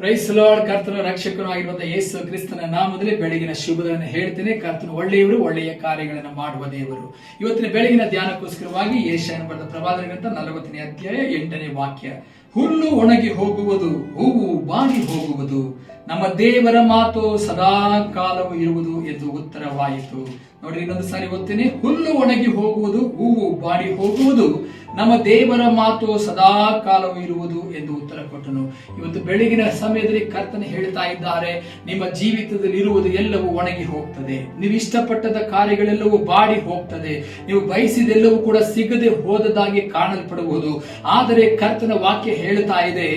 Price lord ಕರ್ತನ ರಕ್ಷಕನು ಆಗಿರುವಂತಹ ಯೇಸು ಕ್ರಿಸ್ತನ ನಾಮದಲ್ಲಿ ಬೆಳಗಿನ ಶುಭಗಳನ್ನು ಹೇಳ್ತೇನೆ. ಕರ್ತನ ಒಳ್ಳೆಯವರು, ಒಳ್ಳೆಯ ಕಾರ್ಯಗಳನ್ನು ಮಾಡುವ ದೇವರು. ಇವತ್ತಿನ ಬೆಳಗಿನ ಧ್ಯಾನಕ್ಕೋಸ್ಕರವಾಗಿ ಏಷ್ಯಾನ ಬರೆದ ಪ್ರವಾದನೆಗಂತ ನಲವತ್ತನೇ ಅಧ್ಯಾಯ ಎಂಟನೇ ವಾಕ್ಯ. ಹುಲ್ಲು ಒಣಗಿ ಹೋಗುವುದು, ಹೂವು ಬಾಡಿ ಹೋಗುವುದು. ನಮ್ಮ ದೇವರ ಮಾತು ಸದಾ ಕಾಲವು ಇರುವುದು ಎಂದು ಉತ್ತರವಾಯಿತು. ನೋಡಿ ಇನ್ನೊಂದು ಸಾರಿ ಓದ್ತೇನೆ. ಹುಲ್ಲು ಒಣಗಿ ಹೋಗುವುದು, ಹೂವು ಬಾಡಿ ಹೋಗುವುದು, ನಮ್ಮ ದೇವರ ಮಾತು ಸದಾ ಕಾಲವು ಇರುವುದು ಎಂದು ಉತ್ತರ ಕೊಟ್ಟನು. ಇವತ್ತು ಬೆಳಗಿನ ಸಮಯದಲ್ಲಿ ಕರ್ತನ ಹೇಳ್ತಾ ಇದ್ದಾರೆ, ನಿಮ್ಮ ಜೀವಿತದಲ್ಲಿ ಇರುವುದು ಎಲ್ಲವೂ ಒಣಗಿ ಹೋಗ್ತದೆ. ನೀವು ಇಷ್ಟಪಟ್ಟದ ಕಾರ್ಯಗಳೆಲ್ಲವೂ ಬಾಡಿ ಹೋಗ್ತದೆ. ನೀವು ಬಯಸಿದೆಲ್ಲವೂ ಕೂಡ ಸಿಗದೆ ಹೋದದಾಗಿ ಕಾಣಲ್ಪಡಬಹುದು ಆದರೆ ಕರ್ತನ ವಾಕ್ಯ ಹೇಳ್ತಾ ಇದೆ,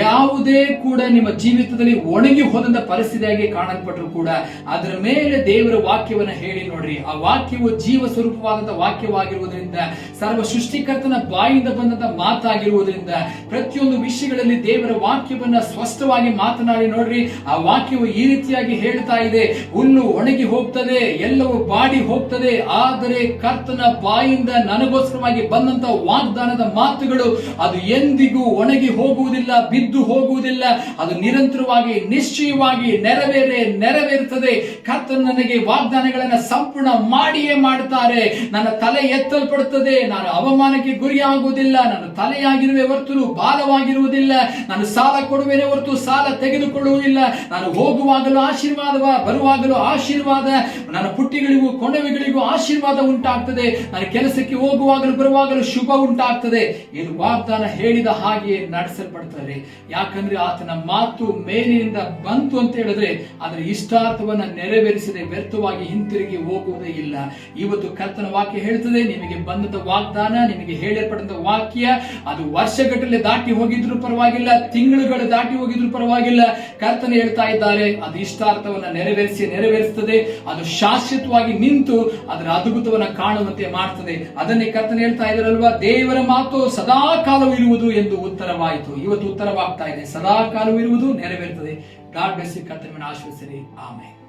ಯಾವುದೇ ಕೂಡ ನಿಮ್ಮ ಜೀವಿತದಲ್ಲಿ ಒಣಗಿ ಹೋದಂತ ಪರಿಸ್ಥಿತಿಯಾಗಿ ಕಾಣಲ್ಪಟ್ಟರು ಕೂಡ, ಅದರ ಮೇಲೆ ದೇವರ ವಾಕ್ಯವನ್ನ ಹೇಳಿ ನೋಡ್ರಿ. ಆ ವಾಕ್ಯವು ಜೀವ ಸ್ವರೂಪವಾದಂತಹ ವಾಕ್ಯವಾಗಿರುವುದರಿಂದ, ಸರ್ವ ಸೃಷ್ಟಿಕರ್ತನ ಬಾಯಿಂದ ಬಂದಂತ ಮಾತಾಗಿರುವುದರಿಂದ, ಪ್ರತಿಯೊಂದು ವಿಷಯಗಳಲ್ಲಿ ದೇವರ ವಾಕ್ಯವನ್ನ ಸ್ಪಷ್ಟವಾಗಿ ಮಾತನಾಡಿ ನೋಡ್ರಿ. ಆ ವಾಕ್ಯವು ಈ ರೀತಿಯಾಗಿ ಹೇಳ್ತಾ ಇದೆ, ಹುಲ್ಲು ಒಣಗಿ ಹೋಗ್ತದೆ, ಎಲ್ಲವೂ ಬಾಡಿ ಹೋಗ್ತದೆ, ಆದರೆ ಕರ್ತನ ಬಾಯಿಂದ ನನಗೋಸ್ಕರವಾಗಿ ಬಂದಂತ ವಾಗ್ದಾನದ ಮಾತುಗಳು, ಅದು ಎಂದಿಗೂ ಒಣಗಿ ಹೋಗುವುದಿಲ್ಲ, ಬಿದ್ದು ಹೋಗುವುದಿಲ್ಲ, ಅದು ನಿರಂತರವಾಗಿ ನಿಶ್ಚಯವಾಗಿ ನೆರವೇರೆ, ನೆರವೇರುತ್ತದೆ. ಕರ್ತನ ನನಗೆ ವಾಗ್ದಾನಗಳನ್ನು ಸಂಪೂರ್ಣ ಮಾಡಿಯೇ ಮಾಡುತ್ತಾರೆ. ನನ್ನ ತಲೆ ಎತ್ತಲ್ಪಡುತ್ತದೆ. ನಾನು ಅವಮಾನಕ್ಕೆ ಗುರಿಯಾಗುವುದಿಲ್ಲ. ನನ್ನ ತಲೆಯಾಗಿರುವೆ ಹೊರತು ಬಾಲವಾಗಿರುವುದಿಲ್ಲ. ನಾನು ಸಾಲ ಕೊಡುವೆನೆ ಹೊರತು ಸಾಲ ತೆಗೆದುಕೊಳ್ಳುವುದಿಲ್ಲ. ನಾನು ಹೋಗುವಾಗಲೂ ಆಶೀರ್ವಾದವ, ಬರುವಾಗಲೂ ಆಶೀರ್ವಾದ. ನನ್ನ ಪುಟ್ಟಿಗಳಿಗೂ ಕೊಣವೆಗಳಿಗೂ ಆಶೀರ್ವಾದ ಉಂಟಾಗ್ತದೆ. ನನ್ನ ಕೆಲಸಕ್ಕೆ ಹೋಗುವಾಗಲೂ ಬರುವಾಗಲೂ ಶುಭ ಉಂಟಾಗ್ತದೆ. ಇದು ವಾಗ್ದಾನ ಹೇಳಿದ ಹಾಗೆಯೇ ನಡೆಸಲ್ಪಡ್ತಾರೆ ಯಾಕಂದ್ರೆ ಆತನ ಮಾತು ಮೇಲಿನಿಂದ ಬಂತು ಅಂತ ಹೇಳಿದ್ರೆ ಅದರ ಇಷ್ಟಾರ್ಥವನ್ನ ನೆರವೇರಿಸದೆ ವ್ಯರ್ಥವಾಗಿ ಹಿಂತಿರುಗಿ ಹೋಗುವುದೇ ಇಲ್ಲ. ಇವತ್ತು ಕರ್ತನ ವಾಕ್ಯ ಹೇಳ್ತದೆ, ನಿಮಗೆ ಬಂದಂತ ವಾಗ್ದಾನ, ನಿಮಗೆ ಹೇಳಲ್ಪಟ್ಟಂತ ವಾಕ್ಯ, ಅದು ವರ್ಷಗಟ್ಟಲೆ ದಾಟಿ ಹೋಗಿದ್ರು ಪರವಾಗಿಲ್ಲ, ತಿಂಗಳುಗಳು ದಾಟಿ ಹೋಗಿದ್ರು ಪರವಾಗಿಲ್ಲ. ಕರ್ತನ ಹೇಳ್ತಾ ಇದ್ದಾರೆ, ಅದು ಇಷ್ಟಾರ್ಥವನ್ನ ನೆರವೇರಿಸಿ ನೆರವೇರಿಸುತ್ತದೆ ಅದು ಶಾಶ್ವತವಾಗಿ ನಿಂತು ಅದರ ಅದ್ಭುತವನ್ನ ಕಾಣುವಂತೆ ಮಾಡ್ತದೆ. ಅದನ್ನೇ ಕರ್ತನ ಹೇಳ್ತಾ ಇದ್ದಾರಲ್ವಾ, ದೇವರ ಮಾತು ಸದಾ ಇರುವುದು ಎಂದು ಉತ್ತರವಾಯಿತು. ಇವತ್ತು ಉತ್ತರವಾಗ್ತಾ ಇದೆ ಸದಾ ಕಾಲವು ಇರುವುದು God bless you, Catherine Ashwasari. Amen.